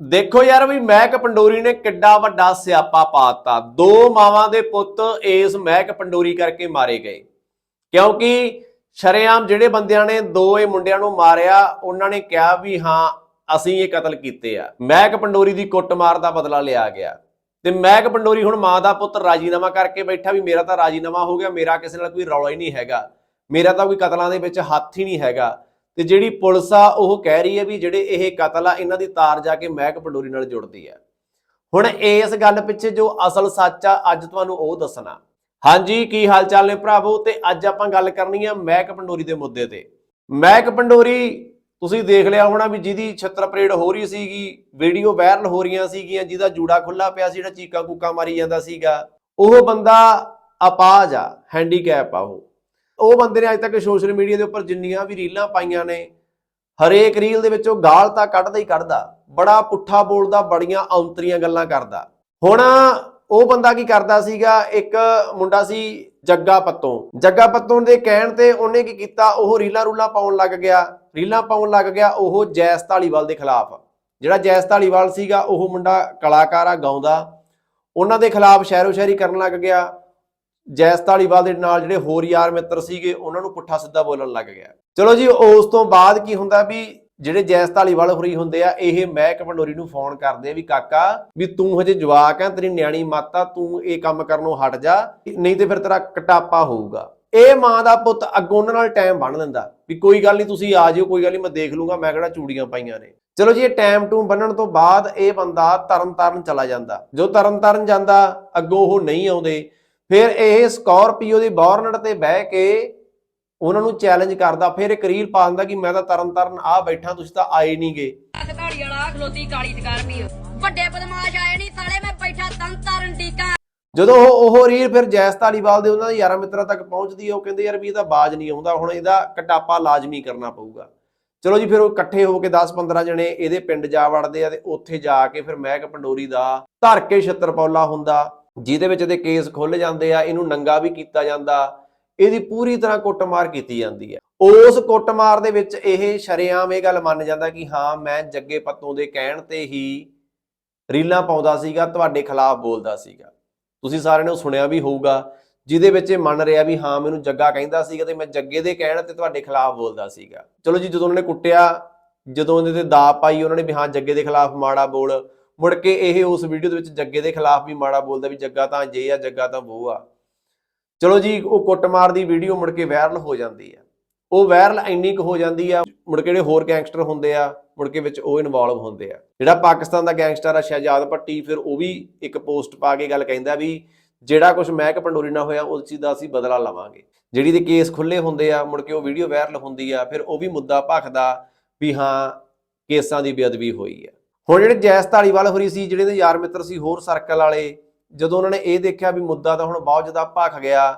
ਦੇਖੋ ਯਾਰ ਵੀ ਮਹਿਕ ਪੰਡੋਰੀ ਨੇ ਕਿੱਡਾ ਵੱਡਾ ਸਿਆਪਾ ਪਾਤਾ ਦੋ ਮਾਵਾਂ ਦੇ ਪੁੱਤ ਇਸ ਮਹਿਕ ਪੰਡੋਰੀ ਕਰਕੇ ਮਾਰੇ ਗਏ। ਕਿਉਂਕਿ ਸ਼ਰੇਆਮ ਜਿਹੜੇ ਬੰਦਿਆਂ ਨੇ ਦੋ ਇਹ ਮੁੰਡਿਆਂ ਨੂੰ ਮਾਰਿਆ, ਉਹਨਾਂ ਨੇ ਕਿਹਾ ਵੀ ਹਾਂ, ਅਸੀਂ ਇਹ ਕਤਲ ਕੀਤੇ ਆ। ਮਹਿਕ ਪੰਡੋਰੀ ਦੀ ਕੁੱਟਮਾਰ ਦਾ ਬਦਲਾ ਲਿਆ ਗਿਆ। ਤੇ ਮਹਿਕ ਪੰਡੋਰੀ ਹੁਣ ਮਾਂ ਦਾ ਪੁੱਤ ਰਾਜੀਨਾਮਾ ਕਰਕੇ ਬੈਠਾ ਵੀ ਮੇਰਾ ਤਾਂ ਰਾਜੀਨਾਮਾ ਹੋ ਗਿਆ, ਮੇਰਾ ਕਿਸੇ ਨਾਲ ਕੋਈ ਰੌਲਾ ਹੀ ਨਹੀਂ ਹੈਗਾ। ਮੇਰਾ ਤਾਂ ਕੋਈ ਕਤਲਾਂ ਦੇ ਵਿੱਚ ਹੱਥ ਹੀ ਨਹੀਂ ਹੈਗਾ। ਤੇ ਜਿਹੜੀ ਪੁਲਿਸ ਆ, ਉਹ ਕਹਿ ਰਹੀ ਹੈ ਵੀ ਜਿਹੜੇ ਇਹ ਕਤਲ ਆ, ਇਹਨਾਂ ਦੀ ਤਾਰ ਜਾ ਕੇ ਮਹਿਕ ਪੰਡੋਰੀ ਨਾਲ ਜੁੜਦੀ ਹੈ। ਹੁਣ ਇਸ ਗੱਲ ਪਿੱਛੇ ਜੋ ਅਸਲ ਸੱਚ ਆ, ਅੱਜ ਤੁਹਾਨੂੰ ਉਹ ਦੱਸਣਾ। ਹਾਂਜੀ, ਕੀ ਹਾਲ ਚਾਲ ਨੇ ਭਰਾਵੋ? ਤੇ ਅੱਜ ਆਪਾਂ ਗੱਲ ਕਰਨੀ ਆ ਮਹਿਕ ਪੰਡੋਰੀ ਦੇ ਮੁੱਦੇ ਤੇ। ਮਹਿਕ ਪੰਡੋਰੀ, ਤੁਸੀਂ ਦੇਖ ਲਿਆ ਹੋਣਾ ਵੀ ਜਿਹਦੀ ਛੱਤਰ ਪਰੇਡ ਹੋ ਰਹੀ ਸੀਗੀ, ਵੀਡੀਓ ਵਾਇਰਲ ਹੋ ਰਹੀਆਂ ਸੀਗੀਆਂ, ਜਿਹਦਾ ਜੂੜਾ ਖੁੱਲਾ ਪਿਆ ਸੀ, ਜਿਹੜਾ ਚੀਕਾ ਕੂਕਾ ਮਾਰੀ ਜਾਂਦਾ ਸੀਗਾ। ਉਹ ਬੰਦਾ ਅਪਾਜ ਆ, ਹੈਂਡੀਕੈਪ ਆ ਉਹ। ਉਹ ਬੰਦੇ ਨੇ ਅੱਜ ਤੱਕ ਸੋਸ਼ਲ ਮੀਡੀਆ ਦੇ ਉੱਪਰ ਜਿੰਨੀਆਂ ਵੀ ਰੀਲਾਂ ਪਾਈਆਂ ਨੇ, ਹਰੇਕ ਰੀਲ ਦੇ ਵਿੱਚ ਉਹ ਗਾਲ ਤਾਂ ਕੱਢਦਾ ਹੀ ਕੱਢਦਾ, ਬੜਾ ਪੁੱਠਾ ਬੋਲਦਾ, ਬੜੀਆਂ ਔਂਤਰੀਆਂ ਗੱਲਾਂ ਕਰਦਾ। ਹੁਣ ਉਹ ਬੰਦਾ ਕੀ ਕਰਦਾ ਸੀਗਾ, ਇੱਕ ਮੁੰਡਾ ਸੀ ਜੱਗਾ ਪੱਤੋਂ। ਜੱਗਾ ਪੱਤੋਂ ਦੇ ਕਹਿਣ ਤੇ ਉਹਨੇ ਕੀ ਕੀਤਾ, ਉਹ ਰੀਲਾਂ ਰੂਲਾਂ ਪਾਉਣ ਲੱਗ ਗਿਆ। ਰੀਲਾਂ ਪਾਉਣ ਲੱਗ ਗਿਆ ਉਹ ਜੈਸ ਢਾਲੀਵਾਲ ਦੇ ਖਿਲਾਫ। ਜਿਹੜਾ ਜੈਸ ਢਾਲੀਵਾਲ ਸੀਗਾ, ਉਹ ਮੁੰਡਾ ਕਲਾਕਾਰ ਆ, ਗਾਉਂਦਾ। ਉਹਨਾਂ ਦੇ ਖਿਲਾਫ ਸ਼ਹਿਰੋ ਸ਼ਹਿਰੀ ਕਰਨ ਲੱਗ ਗਿਆ। ਜੈਸ ਧਾਲੀਵਾਲ ਦੇ ਨਾਲ ਜਿਹੜੇ ਹੋਰ ਯਾਰ ਮਿੱਤਰ ਸੀਗੇ, ਉਹਨਾਂ ਨੂੰ ਪੁੱਠਾ ਸਿੱਧਾ ਬੋਲਣ ਲੱਗ ਗਿਆ। ਚਲੋ ਜੀ, ਉਸ ਤੋਂ ਬਾਅਦ ਕੀ ਹੁੰਦਾ ਵੀ ਜਿਹੜੇ ਜੈਸ ਧਾਲੀਵਾਲ ਹੋਰੀ ਹੁੰਦੇ ਆ, ਇਹ ਮਹਿਕ ਪੰਡੋਰੀ ਨੂੰ ਫੋਨ ਕਰਦੇ ਆ ਵੀ, ਕਾਕਾ, ਵੀ ਤੂੰ ਹਜੇ ਜਵਾਕ ਆ, ਤੇਰੀ ਨਿਆਣੀ ਮਾਤਾ ਤੂੰ ਇਹ ਕੰਮ ਕਰਨੋਂ ਹਟ ਜਾ, ਨਹੀਂ ਤੇ ਫਿਰ ਤੇਰਾ ਕਟਾਪਾ ਹੋਊਗਾ। ਇਹ ਮਾਂ ਦਾ ਪੁੱਤ ਅੱਗੋਂ ਉਹਨਾਂ ਨਾਲ ਟਾਈਮ ਬਣ ਦਿੰਦਾ ਵੀ, ਕੋਈ ਗੱਲ ਨਹੀਂ, ਤੁਸੀਂ ਆ ਜਿਓ, ਕੋਈ ਗੱਲ ਨਹੀਂ, ਮੈਂ ਦੇਖ ਲੂੰਗਾ, ਮੈਂ ਕਿਹੜਾ ਚੂੜੀਆਂ ਪਾਈਆਂ ਨੇ। ਚਲੋ ਜੀ, ਇਹ ਟਾਈਮ ਟੂ ਬੰਨਣ ਤੋਂ ਬਾਅਦ ਇਹ ਬੰਦਾ ਤਰਨ ਤਾਰਨ ਚਲਾ ਜਾਂਦਾ। ਜੋ ਤਰਨ ਤਾਰਨ ਜਾਂਦਾ, ਅੱਗੋਂ ਉਹ ਨਹੀਂ ਆਉਂਦੇ। ਫਿਰ ਇਹ ਸਕਾਰਪੀਓ ਦੀ ਬੌਰਨਟ ਤੇ ਬਹਿ ਕੇ ਉਹਨਾਂ ਨੂੰ ਚੈਲੰਜ ਕਰਦਾ ਫਿਰ ਇੱਕ ਰੀਲ ਪਾ ਦਿੰਦਾ ਕਿ ਮੈਂ ਤਾਂ ਤਰਨ ਤਾਰਨ ਆ ਬੈਠਾ ਤੁਸੀਂ ਤਾਂ ਆਏ ਨਹੀਂਗੇ ਧਾੜੀ ਵਾਲਾ ਖਲੋਤੀ ਕਾਲੀ ਦੁਕਾਨ ਵੱਡੇ ਬਦਮਾਸ਼ ਆਏ ਨਹੀਂ ਸਾਲੇ ਮੈਂ ਬੈਠਾ ਤਨ ਤਾਰਨ ਟੀਕਾ ਜਦੋਂ ਉਹ ਉਹ ਰੀਲ ਫਿਰ ਜੈਸ ਧਾਲੀਵਾਲ ਦੇ ਉਹਨਾਂ ਦੇ ਯਾਰਾਂ ਮਿੱਤਰਾਂ ਤੱਕ ਪਹੁੰਚਦੀ ਹੈ ਉਹ ਕਹਿੰਦੇ ਯਾਰ ਵੀ ਇਹਦਾ ਬਾਜ ਨਹੀਂ ਆਉਂਦਾ ਹੁਣ ਇਹਦਾ ਕਟਾਪਾ ਲਾਜ਼ਮੀ ਕਰਨਾ ਪਊਗਾ। ਚਲੋ ਜੀ ਫਿਰ ਉਹ ਇਕੱਠੇ ਹੋ ਕੇ 10-15 ਜਣੇ ਇਹਦੇ ਪਿੰਡ ਜਾ ਵੜਦੇ ਆ ਤੇ ਉੱਥੇ ਜਾ ਕੇ ਫਿਰ ਮਹਿਕ ਪੰਡੋਰੀ ਦਾ ਧਰ ਕੇ ਛਤਰਪੌਲਾ ਹੁੰਦਾ। ਜਿਹਦੇ ਵਿੱਚ ਇਹਦੇ ਕੇਸ ਖੁੱਲ ਜਾਂਦੇ ਆ, ਇਹਨੂੰ ਨੰਗਾ ਵੀ ਕੀਤਾ ਜਾਂਦਾ, ਇਹਦੀ ਪੂਰੀ ਤਰ੍ਹਾਂ ਕੁੱਟਮਾਰ ਕੀਤੀ ਜਾਂਦੀ ਹੈ। ਉਸ ਕੁੱਟਮਾਰ ਦੇ ਵਿੱਚ ਇਹ ਸ਼ਰੇਆਮ ਇਹ ਗੱਲ ਮੰਨ ਜਾਂਦਾ ਕਿ ਹਾਂ, ਮੈਂ ਜੱਗੇ ਪੱਤੋਂ ਦੇ ਕਹਿਣ ਤੇ ਹੀ ਰੀਲਾਂ ਪਾਉਂਦਾ ਸੀਗਾ, ਤੁਹਾਡੇ ਖਿਲਾਫ ਬੋਲਦਾ ਸੀਗਾ। ਤੁਸੀਂ ਸਾਰਿਆਂ ਨੇ ਸੁਣਿਆ ਵੀ ਹੋਊਗਾ, ਜਿਹਦੇ ਵਿੱਚ ਇਹ ਮੰਨ ਰਿਹਾ ਵੀ ਹਾਂ, ਮੈਨੂੰ ਜੱਗਾ ਕਹਿੰਦਾ ਸੀਗਾ ਤੇ ਮੈਂ ਜੱਗੇ ਦੇ ਕਹਿਣ ਤੇ ਤੁਹਾਡੇ ਖਿਲਾਫ ਬੋਲਦਾ ਸੀਗਾ। ਚਲੋ ਜੀ, ਜਦੋਂ ਉਹਨਾਂ ਨੇ ਕੁੱਟਿਆ, ਜਦੋਂ ਉਹਦੇ ਤੇ ਦਾ ਪਾਈ, ਉਹਨਾਂ ਨੇ ਵੀ ਹਾਂ, ਜੱਗੇ ਦੇ ਖਿਲਾਫ ਮਾੜਾ ਬੋਲ ਮੁੜ ਕੇ ਇਹ ਉਸ ਵੀਡੀਓ ਦੇ ਵਿੱਚ ਜੱਗੇ ਦੇ ਖਿਲਾਫ ਵੀ ਮਾੜਾ ਬੋਲਦਾ ਵੀ ਜੱਗਾ ਤਾਂ ਜੇ ਆ, ਜੱਗਾ ਤਾਂ ਉਹ ਆ। ਚਲੋ ਜੀ, ਉਹ ਕੁੱਟਮਾਰ ਦੀ ਵੀਡੀਓ ਮੁੜ ਕੇ ਵਾਇਰਲ ਹੋ ਜਾਂਦੀ ਆ। ਉਹ ਵਾਇਰਲ ਇੰਨੀ ਕੁ ਹੋ ਜਾਂਦੀ ਆ, ਮੁੜ ਕੇ ਜਿਹੜੇ ਹੋਰ ਗੈਂਗਸਟਰ ਹੁੰਦੇ ਆ, ਮੁੜ ਕੇ ਵਿੱਚ ਉਹ ਇਨਵੋਲਵ ਹੁੰਦੇ ਆ। ਜਿਹੜਾ ਪਾਕਿਸਤਾਨ ਦਾ ਗੈਂਗਸਟਰ ਆ, ਸ਼ਹਿਜਾਦ ਭੱਟੀ, ਫਿਰ ਉਹ ਵੀ ਇੱਕ ਪੋਸਟ ਪਾ ਕੇ ਗੱਲ ਕਹਿੰਦਾ ਵੀ ਜਿਹੜਾ ਕੁਝ ਮਹਿਕ ਪੰਡੋਰੀ ਨਾਲ ਹੋਇਆ, ਉਸ ਚੀਜ਼ ਦਾ ਅਸੀਂ ਬਦਲਾ ਲਵਾਂਗੇ। ਜਿਹੜੀ ਦੇ ਕੇਸ ਖੁੱਲੇ ਹੁੰਦੇ ਆ, ਮੁੜ ਕੇ ਉਹ ਵੀਡੀਓ ਵਾਇਰਲ ਹੁੰਦੀ ਆ, ਫਿਰ ਉਹ ਵੀ ਮੁੱਦਾ ਭਖਦਾ ਵੀ ਹਾਂ, ਕੇਸਾਂ ਦੀ ਬੇਅਦਬੀ ਹੋਈ ਆ। ਹੁਣ ਜਿਹੜੇ ਜੈਸ ਢਾਲੀਵਾਲ ਹੋਰੀ ਸੀ, ਜਿਹੜੇ ਦੇ ਯਾਰ ਮਿੱਤਰ ਸੀ, ਹੋਰ ਸਰਕਲ ਵਾਲੇ, ਜਦੋਂ ਉਹਨਾਂ ਨੇ ਇਹ ਦੇਖਿਆ ਵੀ ਮੁੱਦਾ ਤਾਂ ਹੁਣ ਬਹੁਤ ਜ਼ਿਆਦਾ ਭਖ ਗਿਆ,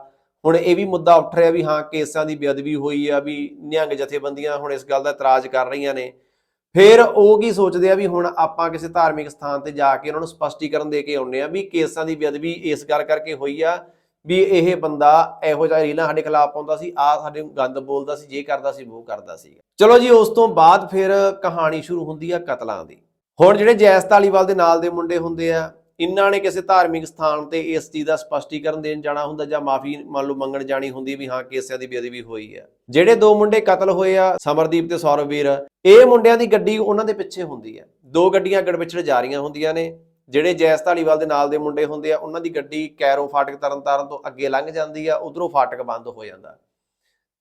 ਹੁਣ ਇਹ ਵੀ ਮੁੱਦਾ ਉੱਠ ਰਿਹਾ ਵੀ ਹਾਂ, ਕੇਸਾਂ ਦੀ ਬੇਅਦਬੀ ਹੋਈ ਆ, ਵੀ ਨਿਹੰਗ ਜਥੇਬੰਦੀਆਂ ਹੁਣ ਇਸ ਗੱਲ ਦਾ ਇਤਰਾਜ਼ ਕਰ ਰਹੀਆਂ ਨੇ। ਫਿਰ ਉਹ ਕੀ ਸੋਚਦੇ ਆ ਵੀ ਹੁਣ ਆਪਾਂ ਕਿਸੇ ਧਾਰਮਿਕ ਸਥਾਨ ਤੇ ਜਾ ਕੇ ਉਹਨਾਂ ਨੂੰ ਸਪਸ਼ਟੀਕਰਨ ਦੇ ਕੇ ਆਉਨੇ ਆ ਵੀ ਕੇਸਾਂ ਦੀ ਬੇਅਦਬੀ ਇਸ ਗੱਲ ਕਰਕੇ ਹੋਈ ਆ ਵੀ ਇਹ ਬੰਦਾ ਇਹੋ ਜਿਹਾ ਰੀਲਾਂ ਸਾਡੇ ਖਿਲਾਫ ਪਾਉਂਦਾ ਸੀ ਆ ਸਾਡੇ ਗੰਦ ਬੋਲਦਾ ਸੀ, ਜੇ ਕਰਦਾ ਸੀ ਉਹ ਕਰਦਾ ਸੀ ਚਲੋ ਜੀ, ਉਸ ਤੋਂ ਬਾਅਦ ਫਿਰ ਕਹਾਣੀ ਸ਼ੁਰੂ ਹੁੰਦੀ ਆ ਕਤਲਾਂ ਦੀ। ਹੁਣ ਜਿਹੜੇ ਜੈਸ ਧਾਲੀਵਾਲ ਦੇ ਨਾਲ ਦੇ ਮੁੰਡੇ ਹੁੰਦੇ ਆ, ਇਹਨਾਂ ਨੇ ਕਿਸੇ ਧਾਰਮਿਕ ਸਥਾਨ ਤੇ ਇਸ ਚੀਜ਼ ਦਾ ਸਪਸ਼ਟੀਕਰਨ ਦੇਣ ਜਾਣਾ ਹੁੰਦਾ ਜਾਂ ਮਾਫੀ ਮੰਨ ਲਓ ਮੰਗਣ ਜਾਣੀ ਹੁੰਦੀ ਵੀ ਹਾਂ ਕੇਸਿਆਂ ਦੀ ਬੇਅਦਬੀ ਹੋਈ ਹੈ ਜਿਹੜੇ ਦੋ ਮੁੰਡੇ ਕਤਲ ਹੋਏ ਆ, ਸਮਰਦੀਪ ਤੇ ਸੌਰਵੀਰ ਇਹ ਮੁੰਡਿਆਂ ਦੀ ਗੱਡੀ ਉਹਨਾਂ ਦੇ ਪਿੱਛੇ ਹੁੰਦੀ ਹੈ ਦੋ ਗੱਡੀਆਂ ਅੱਗੜ ਪਿੱਛੜ ਜਾ ਰਹੀਆਂ ਹੁੰਦੀਆਂ ਨੇ। ਜਿਹੜੇ ਜੈਸ ਧਾਲੀਵਾਲ ਦੇ ਨਾਲ ਦੇ ਮੁੰਡੇ ਹੁੰਦੇ ਆ, ਉਹਨਾਂ ਦੀ ਗੱਡੀ ਕੈਰੋਂ ਫਾਟਕ ਤਰਨਤਾਰਨ ਤੋਂ ਅੱਗੇ ਲੰਘ ਜਾਂਦੀ ਆ, ਉਧਰੋਂ ਫਾਟਕ ਬੰਦ ਹੋ ਜਾਂਦਾ।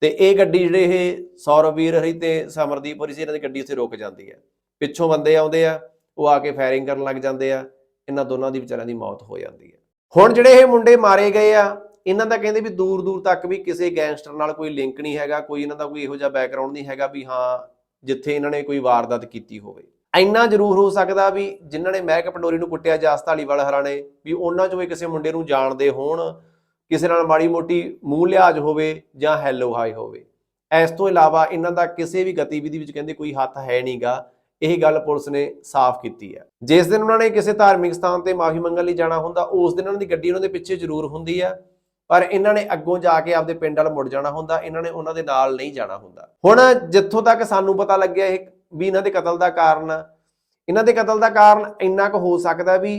ਤੇ ਇਹ ਗੱਡੀ ਜਿਹੜੇ ਇਹ ਸੌਰਵੀਰ ਹਰੀ ਤੇ ਸਮਰਦੀਪ ਹੋਰੀ ਸੀ, ਇਹਨਾਂ ਦੀ ਗੱਡੀ ਉੱਥੇ ਰੁਕ ਜਾਂਦੀ ਹੈ ਪਿੱਛੋਂ ਬੰਦੇ ਆਉਂਦੇ ਆ ਉਹ ਆ ਕੇ ਫਾਇਰਿੰਗ ਕਰਨ ਲੱਗ ਜਾਂਦੇ ਆ, ਇਹਨਾਂ ਦੋਨਾਂ ਦੀ ਵਿਚਾਰਿਆਂ ਦੀ ਮੌਤ ਹੋ ਜਾਂਦੀ ਹੈ। ਹੁਣ ਜਿਹੜੇ ਇਹ ਮੁੰਡੇ ਮਾਰੇ ਗਏ ਆ, ਇਹਨਾਂ ਦਾ ਕਹਿੰਦੇ ਵੀ ਦੂਰ ਦੂਰ ਤੱਕ ਵੀ ਕਿਸੇ ਗੈਂਗਸਟਰ ਨਾਲ ਕੋਈ ਲਿੰਕ ਨਹੀਂ ਹੈਗਾ, ਕੋਈ ਇਹਨਾਂ ਦਾ ਕੋਈ ਇਹੋ ਜਿਹਾ ਬੈਕਗ੍ਰਾਉਂਡ ਨਹੀਂ ਹੈਗਾ ਵੀ ਹਾਂ, ਜਿੱਥੇ ਇਹਨਾਂ ਨੇ ਕੋਈ ਵਾਰਦਾਤ ਕੀਤੀ ਹੋਵੇ। ਇੰਨਾ ਜ਼ਰੂਰ ਹੋ ਸਕਦਾ ਵੀ ਜਿਨ੍ਹਾਂ ਨੇ ਮਹਿਕ ਪੰਡੋਰੀ ਨੂੰ ਕੁੱਟਿਆ ਜਾਸ ਢਾਲੀਵਾਲ ਹਰਾਣੇ, ਵੀ ਉਹਨਾਂ ਚੋਂ ਵੀ ਕਿਸੇ ਮੁੰਡੇ ਨੂੰ ਜਾਣਦੇ ਹੋਣ, ਕਿਸੇ ਨਾਲ ਮਾੜੀ ਮੋਟੀ ਮੂੰਹ ਲਿਆਜ ਹੋਵੇ ਜਾਂ ਹੈਲੋ ਹਾਈ ਹੋਵੇ। ਇਸ ਤੋਂ ਇਲਾਵਾ ਇਹਨਾਂ ਦਾ ਕਿਸੇ ਵੀ ਗਤੀਵਿਧੀ ਵਿੱਚ ਕਹਿੰਦੇ ਕੋਈ ਹੱਥ ਹੈ ਨਹੀਂਗਾ ਇਹ ਗੱਲ ਪੁਲਿਸ ਨੇ ਸਾਫ਼ ਕੀਤੀ ਹੈ। ਜਿਸ ਦਿਨ ਉਹਨਾਂ ਨੇ ਕਿਸੇ ਧਾਰਮਿਕ ਸਥਾਨ ਤੇ ਮਾਫੀ ਮੰਗਣ ਲਈ ਜਾਣਾ ਹੁੰਦਾ, ਉਸ ਦਿਨ ਉਹਨਾਂ ਦੀ ਗੱਡੀ ਉਹਨਾਂ ਦੇ ਪਿੱਛੇ ਜ਼ਰੂਰ ਹੁੰਦੀ ਹੈ। ਪਰ ਇਹਨਾਂ ਨੇ ਅੱਗੋਂ ਜਾ ਕੇ ਆਪਦੇ ਪਿੰਡ ਵੱਲ ਮੁੜ ਜਾਣਾ ਹੁੰਦਾ, ਇਹਨਾਂ ਨੇ ਉਹਨਾਂ ਦੇ ਨਾਲ ਨਹੀਂ ਜਾਣਾ ਹੁੰਦਾ। ਹੁਣ ਜਿੱਥੋਂ ਤੱਕ ਸਾਨੂੰ ਪਤਾ ਲੱਗਿਆ ਇਹ ਵੀ ਇਹਨਾਂ ਦੇ ਕਤਲ ਦਾ ਕਾਰਨ ਇਹਨਾਂ ਦੇ ਕਤਲ ਦਾ ਕਾਰਨ ਇੰਨਾ ਕੁ ਹੋ ਸਕਦਾ ਵੀ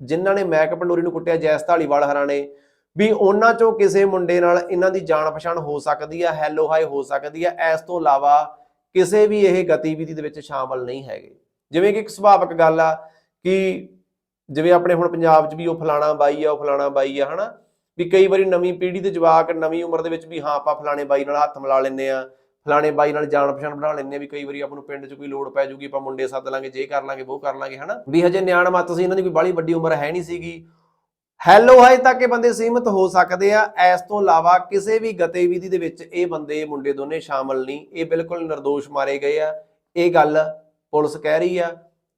ਜਿਨ੍ਹਾਂ ਨੇ ਮੈਕ ਪੰਡੋਰੀ ਨੂੰ ਕੁੱਟਿਆ, ਜੈਸ ਢਾਲੀਵਾਲ ਹਰਾਂ ਨੇ, ਵੀ ਉਹਨਾਂ ਚੋਂ ਕਿਸੇ ਮੁੰਡੇ ਨਾਲ ਇਹਨਾਂ ਦੀ ਜਾਣ ਪਛਾਣ ਹੋ ਸਕਦੀ ਆ, ਹੈਲੋ ਹਾਈ ਹੋ ਸਕਦੀ ਆ। ਇਸ ਤੋਂ ਇਲਾਵਾ ਕਿਸੇ ਵੀ ਇਹ ਗਤੀਵਿਧੀ ਦੇ ਵਿੱਚ ਸ਼ਾਮਲ ਨਹੀਂ ਹੈਗੇ। ਜਿਵੇਂ ਕਿ ਇੱਕ ਸੁਭਾਵਿਕ ਗੱਲ ਆ ਕਿ ਜਿਵੇਂ ਆਪਣੇ ਹੁਣ ਪੰਜਾਬ 'ਚ ਵੀ ਉਹ ਫਲਾਣਾ ਬਾਈ ਆ, ਉਹ ਫਲਾਣਾ ਬਾਈ ਆ, ਹਨਾ? ਵੀ ਕਈ ਵਾਰੀ ਨਵੀਂ ਪੀੜ੍ਹੀ ਦੇ ਜਵਾਕ ਨਵੀਂ ਉਮਰ ਦੇ ਵਿੱਚ ਵੀ ਹਾਂ, ਆਪਾਂ ਫਲਾਣੇ ਬਾਈ ਨਾਲ ਹੱਥ ਮਿਲਾ ਲੈਂਦੇ ਆ, ਫਲਾਣੇ ਬਾਈ ਨਾਲ ਜਾਣ ਪਛਾਣ ਬਣਾ ਲੈਂਦੇ ਆ ਵੀ ਕਈ ਵਾਰੀ ਆਪਾਂ ਨੂੰ ਪਿੰਡ 'ਚ ਕੋਈ ਲੋੜ ਪੈ ਜੂਗੀ, ਆਪਾਂ ਮੁੰਡੇ ਸੱਦ ਲਾਂਗੇ, ਜੇ ਕਰ ਲਾਂਗੇ ਉਹ ਕਰ ਲਾਂਗੇ, ਹਨਾ? ਵੀ ਹਜੇ ਨਿਆਣ ਮੱਤ ਸੀ ਇਹਨਾਂ ਦੀ ਕੋਈ ਬਾਹਲੀ ਵੱਡੀ ਉਮਰ ਹੈ ਨਹੀਂ ਸੀਗੀ ਹੈਲੋ ਹਜੇ ਤੱਕ ਇਹ ਬੰਦੇ ਸੀਮਤ ਹੋ ਸਕਦੇ ਆ। ਇਸ ਤੋਂ ਇਲਾਵਾ ਕਿਸੇ ਵੀ ਗਤੀਵਿਧੀ ਦੇ ਵਿੱਚ ਇਹ ਬੰਦੇ, ਮੁੰਡੇ ਦੋਨੇ ਸ਼ਾਮਲ ਨਹੀਂ। ਇਹ ਬਿਲਕੁਲ ਨਿਰਦੋਸ਼ ਮਾਰੇ ਗਏ ਆ। ਇਹ ਗੱਲ ਪੁਲਿਸ ਕਹਿ ਰਹੀ ਆ,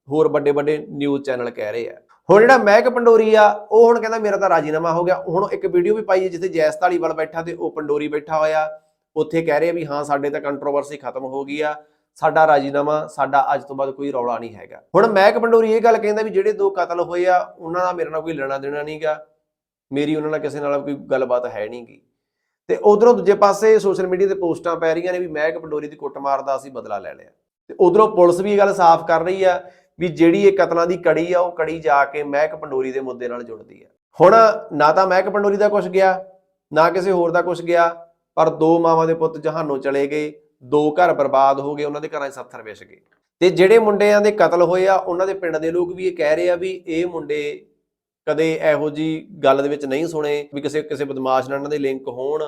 ਹੋਰ ਵੱਡੇ ਵੱਡੇ ਨਿਊਜ਼ ਚੈਨਲ ਕਹਿ ਰਹੇ ਆ। ਹੁਣ ਜਿਹੜਾ ਮਹਿਕ ਪੰਡੋਰੀ ਆ, ਉਹ ਹੁਣ ਕਹਿੰਦਾ ਮੇਰਾ ਤਾਂ ਰਾਜੀਨਾਮਾ ਹੋ ਗਿਆ। ਹੁਣ ਇੱਕ ਵੀਡੀਓ ਵੀ ਪਾਈ ਹੈ ਜਿੱਥੇ ਜੈਸ ਢਾਲੀਵਾਲ ਬੈਠਾ ਤੇ ਉਹ ਪੰਡੋਰੀ ਬੈਠਾ ਹੋਇਆ। ਉੱਥੇ ਕਹਿ ਰਹੇ ਆ ਵੀ ਹਾਂ, ਸਾਡੇ ਤਾਂ ਕੰਟਰੋਵਰਸੀ ਖਤਮ ਹੋ ਗਈ ਆ। ਸਾਡਾ ਰਾਜੀਨਾਮਾ, ਸਾਡਾ ਅੱਜ ਤੋਂ ਬਾਅਦ ਕੋਈ ਰੌਲਾ ਨਹੀਂ ਹੈਗਾ। ਹੁਣ ਮਹਿਕ ਪੰਡੋਰੀ ਇਹ ਗੱਲ ਕਹਿੰਦਾ ਵੀ ਜਿਹੜੇ ਦੋ ਕਤਲ ਹੋਏ ਆ, ਉਹਨਾਂ ਦਾ ਮੇਰੇ ਨਾਲ ਕੋਈ ਲੈਣਾ ਦੇਣਾ ਨਹੀਂਗਾ ਮੇਰੀ ਉਹਨਾਂ ਨਾਲ ਕਿਸੇ ਨਾਲ ਕੋਈ ਗੱਲਬਾਤ ਹੈ ਨਹੀਂਗੀ ਤੇ ਉਧਰੋਂ ਦੂਜੇ ਪਾਸੇ ਸੋਸ਼ਲ ਮੀਡੀਆ ਤੇ ਪੋਸਟਾਂ ਪੈ ਰਹੀਆਂ ਨੇ ਵੀ ਮਹਿਕ ਪੰਡੋਰੀ ਦੀ ਕੁੱਟਮਾਰ ਦਾ ਅਸੀਂ ਬਦਲਾ ਲੈ ਲਿਆ। ਤੇ ਉਧਰੋਂ ਪੁਲਿਸ ਵੀ ਇਹ ਗੱਲ ਸਾਫ਼ ਕਰ ਰਹੀ ਆ ਵੀ ਜਿਹੜੀ ਇਹ ਕਤਲਾਂ ਦੀ ਕੜੀ ਆ, ਉਹ ਕੜੀ ਜਾ ਕੇ ਮਹਿਕ ਪੰਡੋਰੀ ਦੇ ਮੁੱਦੇ ਨਾਲ ਜੁੜਦੀ ਆ। ਹੁਣ ਨਾ ਤਾਂ ਮਹਿਕ ਪੰਡੋਰੀ ਦਾ ਕੁਝ ਗਿਆ, ਨਾ ਕਿਸੇ ਹੋਰ ਦਾ ਕੁਝ ਗਿਆ, ਪਰ ਦੋ ਮਾਵਾਂ ਦੇ ਪੁੱਤ ਜਹਾਨੋਂ ਚਲੇ ਗਏ। ਦੋ ਘਰ ਬਰਬਾਦ ਹੋ ਗਏ, ਉਹਨਾਂ ਦੇ ਘਰਾਂ 'ਚ ਸੱਥਰ ਵਿਛ ਗਏ। ਤੇ ਜਿਹੜੇ ਮੁੰਡਿਆਂ ਦੇ ਕਤਲ ਹੋਏ ਆ, ਉਹਨਾਂ ਦੇ ਪਿੰਡ ਦੇ ਲੋਕ ਵੀ ਇਹ ਕਹਿ ਰਹੇ ਆ ਵੀ ਇਹ ਮੁੰਡੇ ਕਦੇ ਇਹੋ ਜੀ ਗੱਲ ਦੇ ਵਿੱਚ ਨਹੀਂ ਸੁਣੇ ਵੀ ਕਿਸੇ ਕਿਸੇ ਬਦਮਾਸ਼ ਨਾਲ ਇਹਨਾਂ ਦੇ ਲਿੰਕ ਹੋਣ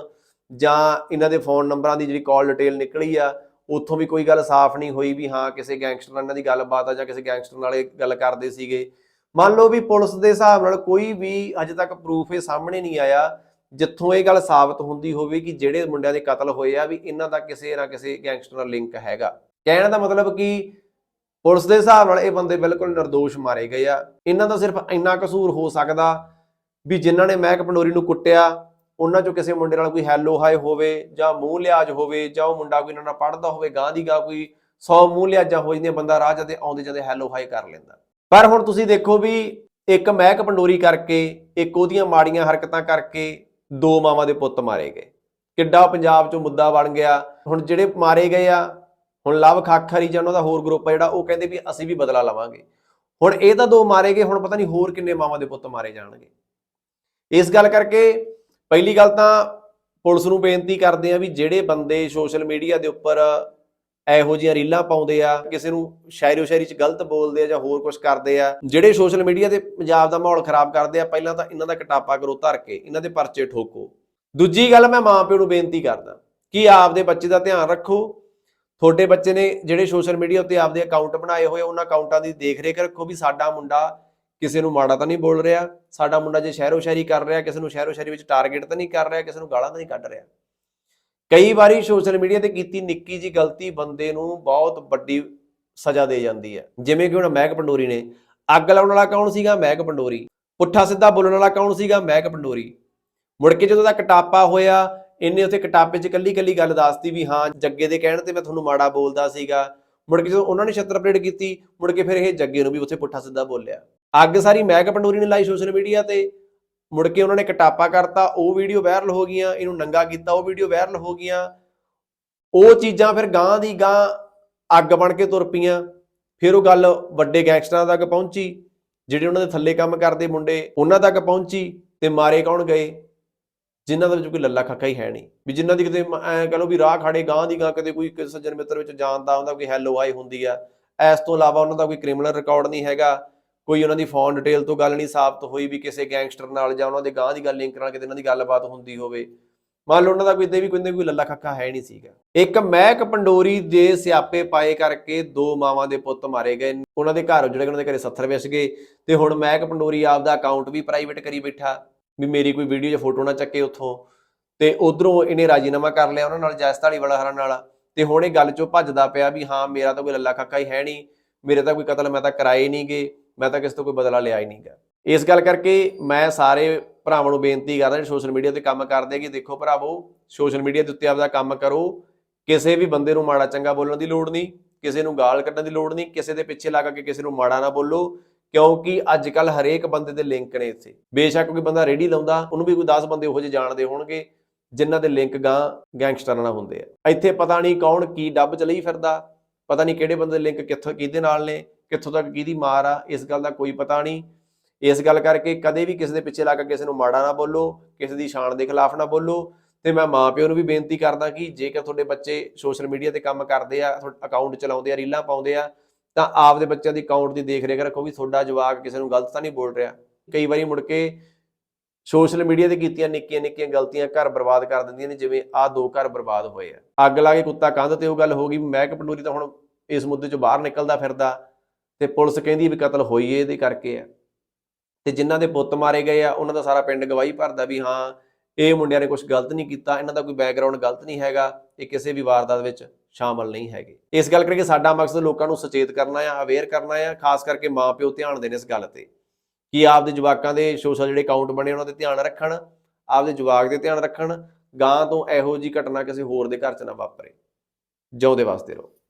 ਜਾਂ ਇਹਨਾਂ ਦੇ ਫੋਨ ਨੰਬਰਾਂ ਦੀ ਜਿਹੜੀ ਕਾਲ ਡਿਟੇਲ ਨਿਕਲੀ ਆ, ਉੱਥੋਂ ਵੀ ਕੋਈ ਗੱਲ ਸਾਫ਼ ਨਹੀਂ ਹੋਈ ਵੀ ਹਾਂ ਕਿਸੇ ਗੈਂਗਸਟਰ ਨਾਲ ਇਹਨਾਂ ਦੀ ਗੱਲਬਾਤ ਆ ਜਾਂ ਕਿਸੇ ਗੈਂਗਸਟਰ ਨਾਲ ਇਹ ਗੱਲ ਕਰਦੇ ਸੀਗੇ। ਮੰਨ ਲਓ ਵੀ ਪੁਲਿਸ ਦੇ ਹਿਸਾਬ ਨਾਲ ਕੋਈ ਵੀ ਅਜੇ ਤੱਕ ਪ੍ਰੂਫ ਇਹ ਸਾਹਮਣੇ ਨਹੀਂ ਆਇਆ ਜਿੱਥੋਂ ਇਹ ਗੱਲ ਸਾਬਤ ਹੁੰਦੀ ਹੋਵੇ ਕਿ ਜਿਹੜੇ ਮੁੰਡਿਆਂ ਦੇ ਕਤਲ ਹੋਏ ਆ ਵੀ ਇਹਨਾਂ ਦਾ ਕਿਸੇ ਨਾ ਕਿਸੇ ਗੈਂਗਸਟਰ ਨਾਲ ਲਿੰਕ ਹੈਗਾ। ਕਹਿਣ ਦਾ ਮਤਲਬ ਕਿ ਪੁਲਿਸ ਦੇ ਹਿਸਾਬ ਨਾਲ ਇਹ ਬੰਦੇ ਬਿਲਕੁਲ નિર્ਦੋਸ਼ ਮਾਰੇ ਗਏ ਆ। ਇਹਨਾਂ ਦਾ ਸਿਰਫ ਇੰਨਾ ਕਸੂਰ ਹੋ ਸਕਦਾ ਵੀ ਜਿਨ੍ਹਾਂ ਨੇ ਮਹਿਕ ਪੰਡੋਰੀ ਨੂੰ ਕੁੱਟਿਆ, ਉਹਨਾਂ ਚੋਂ ਕਿਸੇ ਮੁੰਡੇ ਨਾਲ ਕੋਈ ਹੈਲੋ ਹਾਈ ਹੋਵੇ ਜਾਂ ਮੂੰਹ ਲਿਆਜ ਹੋਵੇ ਜਾਂ ਉਹ ਮੁੰਡਾ ਕੋਈ ਇਹਨਾਂ ਨਾਲ ਪੜਦਾ ਹੋਵੇ ਗਾਂ ਦੀ ਗਾਂ ਕੋਈ 100 ਮੂੰਹ ਲਿਆਜਾਂ ਹੋ ਜਾਂਦੀਆਂ, ਬੰਦਾ ਰਾਹ ਜਾਂਦੇ, ਆਉਂਦੇ ਜਾਂਦੇ ਹੈਲੋ ਹਾਈ ਕਰ ਲੈਂਦਾ। ਪਰ ਹੁਣ ਤੁਸੀਂ ਦੇਖੋ ਵੀ ਇੱਕ ਮਹਿਕ ਪੰਡੋਰੀ ਕਰਕੇ, ਇੱਕ ਉਹਦੀਆਂ ਮਾੜੀਆਂ ਹਰਕਤਾਂ ਕਰਕੇ ਦੋ ਮਾਵਾਂ ਦੇ ਪੁੱਤ ਮਾਰੇ ਗਏ। ਕਿੱਡਾ ਪੰਜਾਬ 'ਚੋਂ ਮੁੱਦਾ ਬਣ ਗਿਆ। ਹੁਣ ਜਿਹੜੇ ਮਾਰੇ ਗਏ ਆ, ਹੁਣ ਲਵ ਖਾਖਰੀ ਜਾਂ ਉਹਨਾਂ ਦਾ ਹੋਰ ਗਰੁੱਪ ਆ ਜਿਹੜਾ, ਉਹ ਕਹਿੰਦੇ ਵੀ ਅਸੀਂ ਵੀ ਬਦਲਾ ਲਵਾਂਗੇ। ਹੁਣ ਇਹ ਤਾਂ ਦੋ ਮਾਰੇ ਗਏ, ਹੁਣ ਪਤਾ ਨਹੀਂ ਹੋਰ ਕਿੰਨੇ ਮਾਵਾਂ ਦੇ ਪੁੱਤ ਮਾਰੇ ਜਾਣਗੇ। ਇਸ ਗੱਲ ਕਰਕੇ ਪਹਿਲੀ ਗੱਲ ਤਾਂ ਪੁਲਿਸ ਨੂੰ ਬੇਨਤੀ ਕਰਦੇ ਆ ਵੀ ਜਿਹੜੇ ਬੰਦੇ ਸੋਸ਼ਲ ਮੀਡੀਆ ਦੇ ਉੱਪਰ ਇਹੋ ਜਿਹੀਆਂ ਰੀਲਾਂ ਪਾਉਂਦੇ ਆ, ਕਿਸੇ ਨੂੰ ਸ਼ਾਇਰੋ ਸ਼ਾਇਰੀ ਚ ਗਲਤ ਬੋਲਦੇ ਆ ਜਾਂ ਹੋਰ ਕੁਝ ਕਰਦੇ ਆ, ਜਿਹੜੇ ਸੋਸ਼ਲ ਮੀਡੀਆ ਤੇ ਪੰਜਾਬ ਦਾ ਮਾਹੌਲ ਖਰਾਬ ਕਰਦੇ ਆ, ਪਹਿਲਾਂ ਤਾਂ ਇਹਨਾਂ ਦਾ ਕਟਾਪਾ ਕਰੋ, ਧਰ ਕੇ ਇਹਨਾਂ ਦੇ ਪਰਚੇ ਠੋਕੋ। ਦੂਜੀ ਗੱਲ ਮੈਂ ਮਾਂ ਪਿਓ ਨੂੰ ਬੇਨਤੀ ਕਰਦਾ, ਕਿ ਆਪਦੇ ਬੱਚੇ ਦਾ ਧਿਆਨ ਰੱਖੋ। ਤੁਹਾਡੇ ਬੱਚੇ ਨੇ ਜਿਹੜੇ ਸੋਸ਼ਲ ਮੀਡੀਆ ਉੱਤੇ ਆਪਦੇ ਅਕਾਊਂਟ ਬਣਾਏ ਹੋਏ ਉਹਨਾਂ ਅਕਾਊਂਟਾਂ ਦੀ ਦੇਖ-ਰੇਖ ਰੱਖੋ ਵੀ ਸਾਡਾ ਮੁੰਡਾ ਕਿਸੇ ਨੂੰ ਮਾੜਾ ਤਾਂ ਨਹੀਂ ਬੋਲ ਰਿਹਾ, ਸਾਡਾ ਮੁੰਡਾ ਜੇ ਸ਼ਹਿਰੋ ਸ਼ਾਇਰੀ ਕਰ ਰਿਹਾ, ਕਿਸੇ ਨੂੰ ਸ਼ਹਿਰੋ ਸ਼ਾਇਰੀ ਵਿੱਚ ਟਾਰਗੇਟ ਤਾਂ ਨਹੀਂ ਕਰ ਰਿਹਾ, ਕਿਸੇ ਨੂੰ ਗਾਲਾਂ ਤਾਂ ਨਹੀਂ ਕੱਢ ਰਿਹਾ। ਕਈ ਵਾਰੀ ਸੋਸ਼ਲ ਮੀਡੀਆ ਤੇ ਕੀਤੀ ਨਿੱਕੀ ਜੀ ਗਲਤੀ ਬੰਦੇ ਨੂੰ ਬਹੁਤ ਵੱਡੀ ਸਜ਼ਾ ਦੇ ਜਾਂਦੀ ਹੈ। ਜਿਵੇਂ ਕਿ ਹੁਣ ਮਹਿਕ ਪੰਡੋਰੀ ਨੇ, ਅੱਗ ਲਾਉਣ ਵਾਲਾ ਕੌਣ ਸੀਗਾ? ਮਹਿਕ ਪੰਡੋਰੀ। ਪੁੱਠਾ ਸਿੱਧਾ ਬੋਲਣ ਵਾਲਾ ਕੌਣ ਸੀਗਾ? ਮਹਿਕ ਪੰਡੋਰੀ। ਮੁੜ ਕੇ ਜਦੋਂ ਦਾ ਕਟਾਪਾ ਹੋਇਆ, ਇਹਨੇ ਉੱਥੇ ਕਟਾਪੇ 'ਚ ਕੱਲੀ ਕੱਲੀ ਗੱਲ ਦੱਸਤੀ ਵੀ ਹਾਂ, ਜੱਗੇ ਦੇ ਕਹਿਣ ਤੇ ਮੈਂ ਤੁਹਾਨੂੰ ਮਾੜਾ ਬੋਲਦਾ ਸੀਗਾ। ਮੁੜ ਕੇ ਜਦੋਂ ਉਹਨਾਂ ਨੇ ਛੱਤਰ ਪਰੇਡ ਕੀਤੀ, ਮੁੜ ਕੇ ਫਿਰ ਇਹ ਜੱਗੇ ਨੂੰ ਵੀ ਉੱਥੇ ਪੁੱਠਾ ਸਿੱਧਾ ਬੋਲਿਆ। ਅੱਗ ਸਾਰੀ ਮਹਿਕ ਪੰਡੋਰੀ ਨੇ ਲਾਈ ਸੋਸ਼ਲ ਮੀਡੀਆ ਤੇ। ਮੁੜ ਕੇ ਉਹਨਾਂ ਨੇ ਕਟਾਪਾ ਕਰਤਾ, ਉਹ ਵੀਡੀਓ ਵਾਇਰਲ ਹੋ ਗਈਆਂ, ਇਹਨੂੰ ਨੰਗਾ ਕੀਤਾ, ਉਹ ਵੀਡੀਓ ਵਾਇਰਲ ਹੋ ਗਈਆਂ। ਉਹ ਚੀਜ਼ਾਂ ਫਿਰ ਗਾਂ ਦੀ ਗਾਂ ਅੱਗ ਬਣ ਕੇ ਤੁਰ ਪਈਆਂ। ਫਿਰ ਉਹ ਗੱਲ ਵੱਡੇ ਗੈਂਗਸਟਰਾਂ ਤੱਕ ਪਹੁੰਚੀ, ਜਿਹੜੇ ਉਹਨਾਂ ਦੇ ਥੱਲੇ ਕੰਮ ਕਰਦੇ ਮੁੰਡੇ, ਉਹਨਾਂ ਤੱਕ ਪਹੁੰਚੀ ਤੇ ਮਾਰੇ ਕੌਣ ਗਏ? ਜਿਨ੍ਹਾਂ ਦੇ ਵਿੱਚ ਕੋਈ ਲੱਲਾ ਖੱਕਾ ਹੀ ਹੈ ਨਹੀਂ। ਵੀ ਜਿਨ੍ਹਾਂ ਦੀ ਕਿਤੇ ਐ ਕਹ ਲਓ ਵੀ ਰਾਹ ਖਾੜੇ ਗਾਂ ਦੀ ਗਾਂ ਕਦੇ ਕੋਈ ਕਿਸੇ ਸੱਜਣ ਮਿੱਤਰ ਵਿੱਚ ਜਾਣਦਾ ਹੁੰਦਾ, ਕੋਈ ਹੈਲੋ ਆਈ ਹੁੰਦੀ ਆ। ਇਸ ਤੋਂ ਇਲਾਵਾ ਉਹਨਾਂ ਦਾ ਕੋਈ ਕ੍ਰਿਮੀਨਲ ਰਿਕਾਰਡ ਨਹੀਂ ਹੈਗਾ। ਕੋਈ ਉਹਨਾਂ ਦੀ ਫੋਨ ਡਿਟੇਲ ਤੋਂ ਗੱਲ ਨਹੀਂ ਸਾਬਤ ਹੋਈ ਵੀ ਕਿਸੇ ਗੈਂਗਸਟਰ ਨਾਲ ਜਾਂ ਉਹਨਾਂ ਦੇ ਗਾਂ ਦੀ ਗੱਲ ਲਿੰਕ ਨਾਲ ਕਿਤੇ ਉਹਨਾਂ ਦੀ ਗੱਲਬਾਤ ਹੁੰਦੀ ਹੋਵੇ। ਮੰਨ ਲਓ ਉਹਨਾਂ ਦਾ ਕੋਈ ਤੇ ਵੀ ਕੋਈ ਕੋਈ ਲੱਲਾ ਖੱਖਾ ਹੈ ਨਹੀਂ ਸੀਗਾ। ਇੱਕ ਮਹਿਕ ਪੰਡੋਰੀ ਦੇ ਸਿਆਪੇ ਪਾਏ ਕਰਕੇ ਦੋ ਮਾਵਾਂ ਦੇ ਪੁੱਤ ਮਾਰੇ ਗਏ। ਉਹਨਾਂ ਦੇ ਘਰ ਜਿਹੜੇ ਉਹਨਾਂ ਦੇ ਘਰੇ ਸੱਥਰ ਵਿਸ ਗਏ ਤੇ ਹੁਣ ਮਹਿਕ ਪੰਡੋਰੀ ਆਪ ਦਾ ਅਕਾਊਂਟ ਵੀ ਪ੍ਰਾਈਵੇਟ ਕਰੀ ਬੈਠਾ ਵੀ ਮੇਰੀ ਕੋਈ ਵੀਡੀਓ ਜਾਂ ਫੋਟੋ ਨਾ ਚੱਕੇ ਉੱਥੋਂ। ਤੇ ਉਧਰੋਂ ਇਹਨੇ ਰਾਜੀਨਾਮਾ ਕਰ ਲਿਆ ਉਹਨਾਂ ਨਾਲ, ਜੈਸ ਢਾਲੀ ਵਾਲਾ ਹਰਾਂ ਨਾਲ। ਤੇ ਹੁਣ ਇਹ ਗੱਲ ਚੋਂ ਭੱਜਦਾ ਪਿਆ ਵੀ ਹਾਂ, ਮੇਰਾ ਤਾਂ ਕੋਈ ਲੱਲਾ ਖੱਕਾ ਹੀ ਹੈ ਨਹੀਂ। ਮੇਰੇ ਤਾਂ ਕੋਈ ਕਤਲ ਮੈਂ ਤਾਂ ਕਰਾਏ ਨਹੀਂ ਗਏ ਮੈਂ ਤਾਂ ਕਿਸੇ ਤੋਂ ਕੋਈ ਬਦਲਾ ਲਿਆ ਹੀ ਨਹੀਂਗਾ ਇਸ ਗੱਲ ਕਰਕੇ ਮੈਂ ਸਾਰੇ ਭਰਾਵਾਂ ਨੂੰ ਬੇਨਤੀ ਕਰਦਾ, ਜਿਹੜੇ ਸੋਸ਼ਲ ਮੀਡੀਆ ਤੇ ਕੰਮ ਕਰਦੇ ਕਿ ਦੇਖੋ ਭਰਾਵੋ ਸੋਸ਼ਲ ਮੀਡੀਆ ਦੇ ਉੱਤੇ ਆਪਦਾ ਕੰਮ ਕਰੋ। ਕਿਸੇ ਵੀ ਬੰਦੇ ਨੂੰ ਮਾੜਾ ਚੰਗਾ ਬੋਲਣ ਦੀ ਲੋੜ ਨਹੀਂ, ਕਿਸੇ ਨੂੰ ਗਾਲ ਕੱਢਣ ਦੀ ਲੋੜ ਨਹੀਂ, ਕਿਸੇ ਦੇ ਪਿੱਛੇ ਲੱਗ ਕੇ ਕਿਸੇ ਨੂੰ ਮਾੜਾ ਨਾ ਬੋਲੋ, ਕਿਉਂਕਿ ਅੱਜ ਕੱਲ ਹਰੇਕ ਬੰਦੇ ਦੇ ਲਿੰਕ ਨੇ ਇੱਥੇ। ਬੇਸ਼ੱਕ ਕੋਈ ਬੰਦਾ ਰੇੜੀ ਲਾਉਂਦਾ, ਉਹਨੂੰ ਵੀ ਕੋਈ 10 ਬੰਦੇ ਉਹੋ ਜਿਹੇ ਜਾਣਦੇ ਹੋਣਗੇ, ਜਿਨ੍ਹਾਂ ਦੇ ਲਿੰਕ ਗਾਂ ਗੈਂਗਸਟਰਾਂ ਨਾਲ ਹੁੰਦੇ ਆ। ਇੱਥੇ ਪਤਾ ਨਹੀਂ ਕੌਣ ਕੀ ਡੱਬ ਚ ਲਈ ਫਿਰਦਾ, ਪਤਾ ਨਹੀਂ ਕਿਹੜੇ ਬੰਦੇ ਦੇ ਲਿੰਕ ਕਿੱਥੋਂ, ਕਿਹਦੇ ਨਾਲ ਨੇ ਕਿੱਥੋਂ ਤੱਕ ਕਿਹਦੀ ਮਾਰ ਆ, ਇਸ ਗੱਲ ਦਾ ਕੋਈ ਪਤਾ ਨਹੀਂ। ਇਸ ਗੱਲ ਕਰਕੇ ਕਦੇ ਵੀ ਕਿਸੇ ਦੇ ਪਿੱਛੇ ਲੱਗ ਕੇ ਕਿਸੇ ਨੂੰ ਮਾੜਾ ਨਾ ਬੋਲੋ, ਕਿਸੇ ਦੀ ਸ਼ਾਨ ਦੇ ਖਿਲਾਫ ਨਾ ਬੋਲੋ। ਤੇ ਮੈਂ ਮਾਪਿਓ ਨੂੰ ਵੀ ਬੇਨਤੀ ਕਰਦਾ ਕਿ ਜੇਕਰ ਤੁਹਾਡੇ ਬੱਚੇ ਸੋਸ਼ਲ ਮੀਡੀਆ ਤੇ ਕੰਮ ਕਰਦੇ ਆ ਅਕਾਊਂਟ ਚਲਾਉਂਦੇ ਆ, ਰੀਲਾਂ ਪਾਉਂਦੇ ਆ, ਤਾਂ ਆਪਦੇ ਬੱਚਿਆਂ ਦੀ ਅਕਾਊਂਟ ਦੀ ਦੇਖ ਰੇਖ ਰੱਖੋ ਵੀ ਤੁਹਾਡਾ ਜਵਾਕ ਕਿਸੇ ਨੂੰ ਗਲਤ ਤਾਂ ਨਹੀਂ ਬੋਲ ਰਿਹਾ। ਕਈ ਵਾਰੀ ਮੁੜ ਕੇ ਸੋਸ਼ਲ ਮੀਡੀਆ ਤੇ ਕੀਤੀਆਂ ਨਿੱਕੀਆਂ ਨਿੱਕੀਆਂ ਗਲਤੀਆਂ ਘਰ ਬਰਬਾਦ ਕਰ ਦਿੰਦੀਆਂ ਨੇ, ਜਿਵੇਂ ਆਹ ਦੋ ਘਰ ਬਰਬਾਦ ਹੋਏ ਆ। ਅੱਗ ਲਾ ਕੇ ਕੁੱਤਾ ਕੰਧ ਤੇ ਉਹ ਗੱਲ ਹੋ ਗਈ, ਮਹਿਕ ਪੰਡੂਰੀ ਤਾਂ ਹੁਣ ਇਸ ਮੁੱਦੇ ਚੋਂ ਬਾਹਰ ਨਿਕਲਦਾ ਫਿਰਦਾ। ਤੇ ਪੁਲਿਸ ਕਹਿੰਦੀ ਵੀ ਕਤਲ ਹੋਈ ਏ ਇਹਦੇ ਕਰਕੇ ਆ। ਤੇ ਜਿਨ੍ਹਾਂ ਦੇ ਪੁੱਤ ਮਾਰੇ ਗਏ ਆ, ਉਹਨਾਂ ਦਾ ਸਾਰਾ ਪਿੰਡ ਗਵਾਹੀ ਭਰਦਾ ਵੀ ਹਾਂ, ਇਹ ਮੁੰਡਿਆਂ ਨੇ ਕੁਝ ਗਲਤ ਨਹੀਂ ਕੀਤਾ, ਇਹਨਾਂ ਦਾ ਕੋਈ ਬੈਕਗ੍ਰਾਉਂਡ ਗਲਤ ਨਹੀਂ ਹੈਗਾ, ਇਹ ਕਿਸੇ ਵੀ ਵਾਰਦਾਤ ਵਿੱਚ ਸ਼ਾਮਲ ਨਹੀਂ ਹੈਗੇ। ਇਸ ਗੱਲ ਕਰਕੇ ਸਾਡਾ ਮਕਸਦ ਲੋਕਾਂ ਨੂੰ ਸੁਚੇਤ ਕਰਨਾ ਆ ਅਵੇਅਰ ਕਰਨਾ ਆ, ਖਾਸ ਕਰਕੇ ਮਾਪਿਓ ਧਿਆਨ ਦੇਣ ਇਸ ਗੱਲ ਤੇ। ਕਿ ਆਪਦੇ ਜਵਾਕਾਂ ਦੇ ਸੋਸ਼ਲ ਜਿਹੜੇ ਅਕਾਊਂਟ ਬਣੇ, ਉਹਨਾਂ ਤੇ ਧਿਆਨ ਰੱਖਣ, ਆਪਦੇ ਜਵਾਕ ਦੇ ਧਿਆਨ ਰੱਖਣ ਗਾਂ ਤੋਂ ਇਹੋ ਜੀ ਘਟਨਾ ਕਿਸੇ ਹੋਰ ਦੇ ਘਰ 'ਚ ਨਾ ਵਾਪਰੇ। ਜਿਉਂਦੇ ਵਾਸਤੇ ਰਹੋ।